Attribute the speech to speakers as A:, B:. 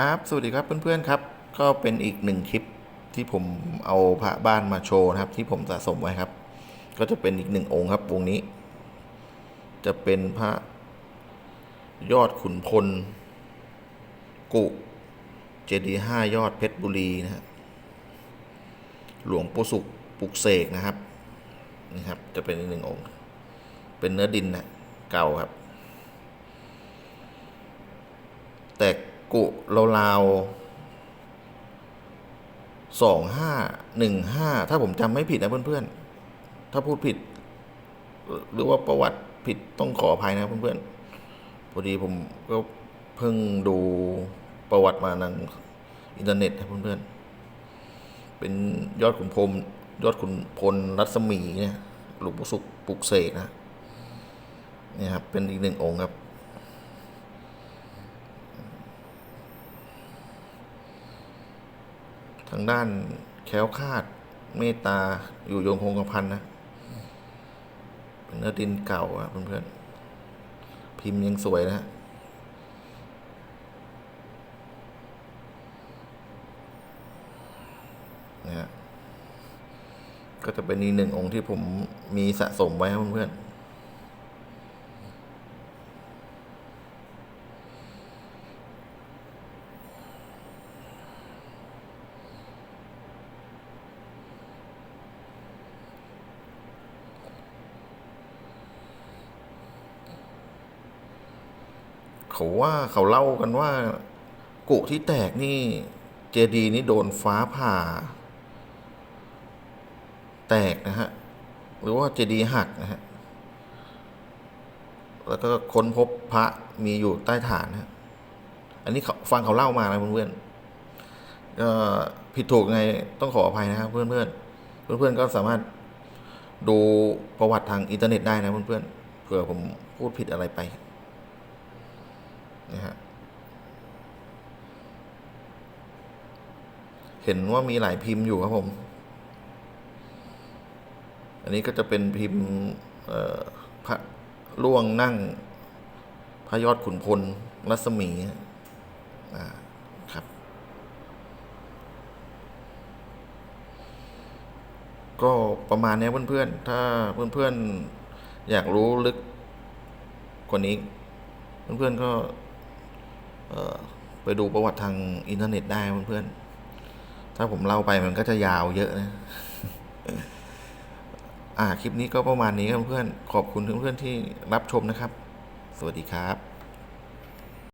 A: ครับ สวัสดีครับเพื่อนๆครับ ก็เป็นอีกหนึ่งคลิปที่ผมเอาพระบ้านมาโชว์นะครับ ที่ผมสะสมไว้ครับ ก็จะเป็นอีกหนึ่งองค์ครับวงนี้ จะเป็นพระยอดขุนพล กุเจดีห้ายอดเพชรบุรีนะฮะหลวงปู่สุขปุกเสกนะครับนี่ครับ จะเป็นอีกหนึ่งองค์ เป็นเนื้อดินนะเก่าครับ แต่กุ ราวๆสองห้าหนึ่งห้าถ้าผมจำไม่ผิดนะเพื่อนๆ ถ้าพูดผิด หรือว่าประวัติผิดต้องขออภัยนะเพื่อนๆ พอดีผมก็เพิ่งดูประวัติมาทางอินเทอร์เน็ตนะเพื่อนๆ เป็นยอดขุนพรมยอดขุนพลรัศมีเนี่ยหลวงปู่สุขปลุกเสกนะเนี่ยครับเป็นอีกหนึ่งองค์ครับ ทางด้านแคล้วคาดเมตตาอยู่โยงคงกระพันนะเป็นเนื้อดินเก่าอะเพื่อนๆพิมพ์ยังสวยนะฮะนะฮะก็จะเป็นอีกหนึ่งองค์ที่ผมมีสะสมไว้ครับเพื่อนๆ เขาว่าเขาเล่ากันว่า กุที่แตกนี่ เจดีนี่โดนฟ้าผ่า แตกนะฮะ หรือว่าเจดีหักนะฮะ แล้วก็ค้นพบพระมีอยู่ใต้ฐานนะฮะอันนี้เขาฟังเขาเล่ามานะเพื่อนๆก็ผิดถูกไงต้องขออภัยนะครับเพื่อนๆเพื่อนๆก็สามารถดูประวัติทางอินเทอร์เน็ตได้นะเพื่อนๆเผื่อผมพูดผิดอะไรไป นะฮะเห็นว่ามีหลายพิมพ์อยู่ครับผม อันนี้ก็จะเป็นพิมพ์พระล่วงนั่ง พระยอดขุนพลรัศมีครับ ก็ประมาณนี้เพื่อนๆ ถ้าเพื่อนๆ อยากรู้ลึกกว่านี้ เพื่อนๆ ก็เอ่อ ไปดูประวัติทางอินเทอร์เน็ตได้เพื่อนๆ ถ้าผมเล่าไปมันก็จะยาวเยอะนะ อ่า คลิปนี้ก็ประมาณนี้ครับเพื่อนๆขอบคุณเพื่อนๆที่รับชมนะครับ สวัสดีครับ